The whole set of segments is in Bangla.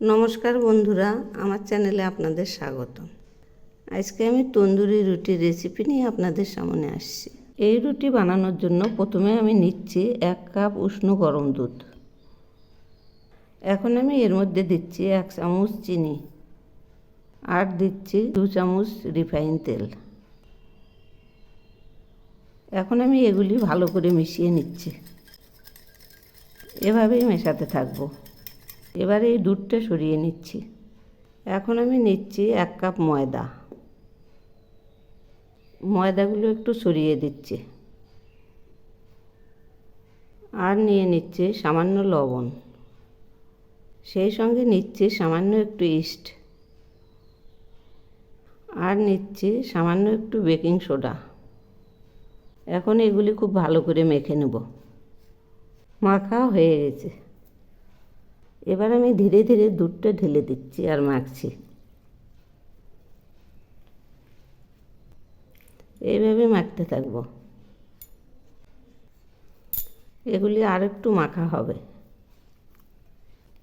নমস্কার বন্ধুরা, আমার চ্যানেলে আপনাদের স্বাগত আজকে আমি তন্দুরি রুটির রেসিপি নিয়ে আপনাদের সামনে আসছি। এই রুটি বানানোর জন্য প্রথমে আমি নিচ্ছি এক কাপ উষ্ণ গরম দুধ। এখন আমি এর মধ্যে দিচ্ছি এক চামচ চিনি আর দিচ্ছি দু চামচ রিফাইন তেল। এখন আমি এগুলি ভালো করে মিশিয়ে নিচ্ছি। এভাবেই মেশাতে থাকব। এবারে এই দুধটা সরিয়ে নিচ্ছি। এখন আমি নিচ্ছি এক কাপ ময়দা। ময়দাগুলো একটু সরিয়ে দিচ্ছি। আর নিয়ে নিচ্ছে সামান্য লবণ। সেই সঙ্গে নিচ্ছে সামান্য একটু ইস্ট। আর নিচ্ছে সামান্য একটু বেকিং সোডা। এখন এগুলি খুব ভালো করে মেখে নেব। মাখা হয়ে গেছে। এবার আমি ধীরে ধীরে দুধটা ঢেলে দিচ্ছি আর মাখছি। এইভাবে মাখতে থাকব। এগুলি আর একটু মাখা হবে।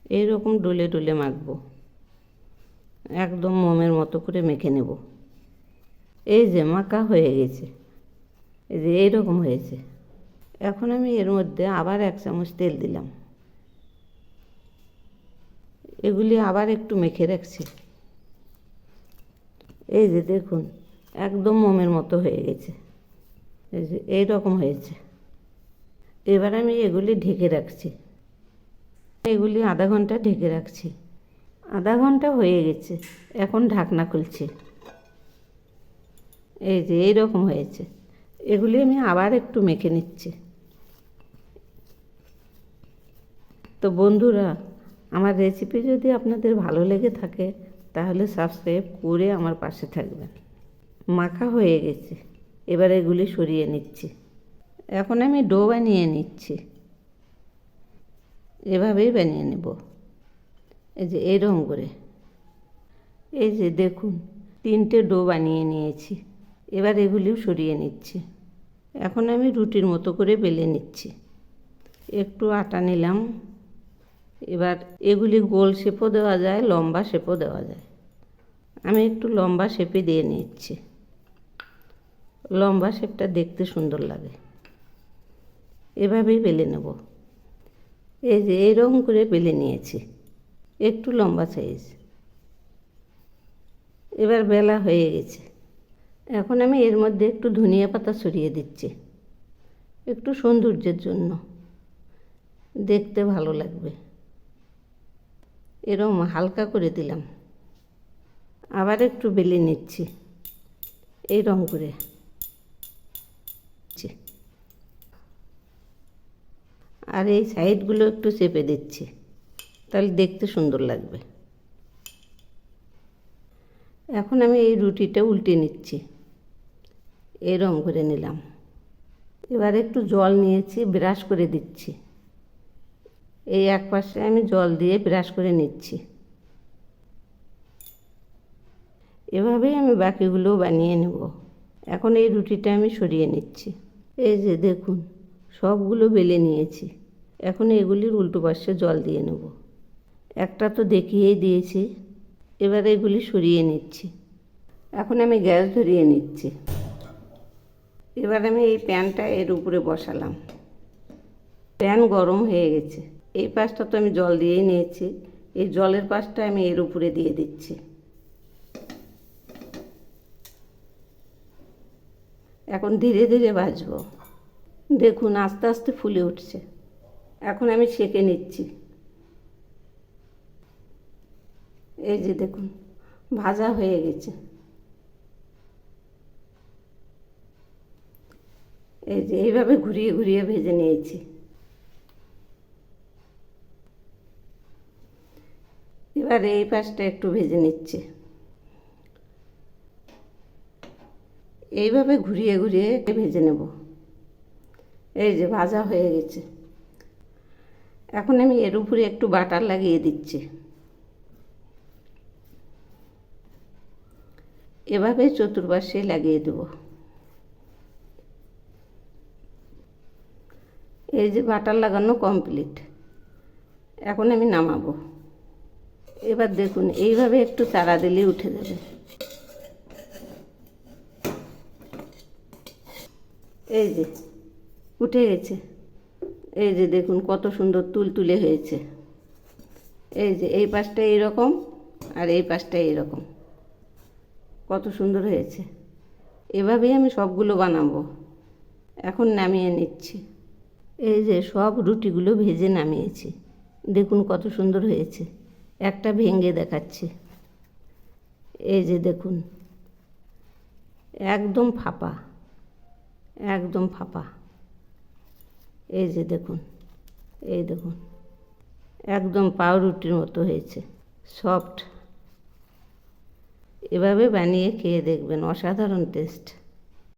এইরকম ডুলে ডুলে মাখবো। একদম মোমের মতো করে মেখে নেব। এই যে মাখা হয়ে গেছে। এই যে এইরকম হয়েছে। এখন আমি এর মধ্যে আবার এক চামচ তেল দিলাম। এগুলি আবার একটু মেখে রাখছি। এই যে দেখুন, একদম মোমের মতো হয়ে গেছে। এই যে এইরকম হয়েছে। এবার আমি এগুলি ঢেকে রাখছি। এগুলি আধা ঘণ্টা ঢেকে রাখছি। আধা ঘণ্টা হয়ে গেছে, এখন ঢাকনা খুলছি। এই যে এইরকম হয়েছে। এগুলি আমি আবার একটু মেখে নিচ্ছি। তো বন্ধুরা আমার রেসিপি যদি আপনাদের ভালো লেগে থাকে, তাহলে সাবস্ক্রাইব করে আমার পাশে থাকবেন। মাখা হয়ে গেছে। এবার এগুলি সরিয়ে নিচ্ছি। এখন আমি ডো বানিয়ে নিচ্ছি। এভাবেই বানিয়ে নেব। এই যে এরকম করে। এই যে দেখুন, তিনটে ডো বানিয়ে নিয়েছি। এবার এগুলিও সরিয়ে নিচ্ছি। এখন আমি রুটির মতো করে বেলে নিচ্ছি। একটু আটা নিলাম। এবার এগুলি গোল শেপও দেওয়া যায়, লম্বা শেপও দেওয়া যায়। আমি একটু লম্বা শেপে দিয়ে নিচ্ছি। লম্বা শেপটা দেখতে সুন্দর লাগে। এভাবেই বেলে নেব। এই যে এইরকম করে বেলে নিয়েছি। একটু লম্বা সাইজ। এবার বেলা হয়ে গেছে। এখন আমি এর মধ্যে একটু ধনিয়া পাতা ছড়িয়ে দিচ্ছি। একটু সৌন্দর্যের জন্য। দেখতে ভালো লাগবে। এরম হালকা করে দিলাম। আবার একটু বেলে নিচ্ছি। এই রং করে আর এই সাইডগুলো একটু চেপে দিচ্ছি। তাহলে দেখতে সুন্দর লাগবে। এখন আমি এই রুটিটা উল্টে নিচ্ছি। এরম করে নিলাম। এবার একটু জল নিয়েছি, ব্রাশ করে দিচ্ছি। এই এক পাশে আমি জল দিয়ে ব্রাশ করে নিচ্ছি। এভাবেই আমি বাকিগুলো বানিয়ে নেব। এখন এই রুটিটা আমি সরিয়ে নিচ্ছি। এই যে দেখুন, সবগুলো বেলে নিয়েছি। এখন এগুলির উল্টো পাশে জল দিয়ে নেব। একটা তো দেখিয়েই দিয়েছি, এবার এগুলি সরিয়ে নিচ্ছি। এখন আমি গ্যাস ধরিয়ে নিচ্ছি। এবার আমি এই প্যানটা এর উপরে বসালাম। প্যান গরম হয়ে গেছে। এই পাশটা তো আমি জল দিয়েই নিয়েছি। এই জলের পাশটা আমি এর উপরে দিয়ে দিচ্ছি। এখন ধীরে ধীরে ভাজবো। দেখুন, আস্তে আস্তে ফুলে উঠছে। এখন আমি সেকে নিচ্ছি। এই যে দেখুন, ভাজা হয়ে গেছে। এই যে এইভাবে ঘুরিয়ে ঘুরিয়ে ভেজে নিয়েছি। এবার এই পাশটা একটু ভেজে নিচ্ছে। এইভাবে ঘুরিয়ে ঘুরিয়ে ভেজে নেব। এই যে ভাজা হয়ে গেছে। এখন আমি এর উপরে একটু বাটার লাগিয়ে দিচ্ছি। এভাবে চতুর্পাশে লাগিয়ে দেব। এই যে বাটার লাগানো কমপ্লিট। এখন আমি নামাবো। এবার দেখুন, এইভাবে একটু তাড়া দিলেই উঠে যাবে। এই যে, উঠে গেছে। এই যে দেখুন, কত সুন্দর তুলতুলে হয়েছে। এই যে, এই পাশটা এইরকম আর এই পাশটা এইরকম। কত সুন্দর হয়েছে। এভাবেই আমি সবগুলো বানাবো। এখন নামিয়ে নিচ্ছি। এই যে, সব রুটিগুলো ভেজে নামিয়েছি। দেখুন কত সুন্দর হয়েছে। একটা ভেঙে দেখাচ্ছি। এই যে দেখুন, একদম ফাঁপা একদম ফাঁপা। এই যে দেখুন, এই দেখুন, একদম পাউরুটির মতো হয়েছে সফট এভাবে বানিয়ে খেয়ে দেখবেন, অসাধারণ টেস্ট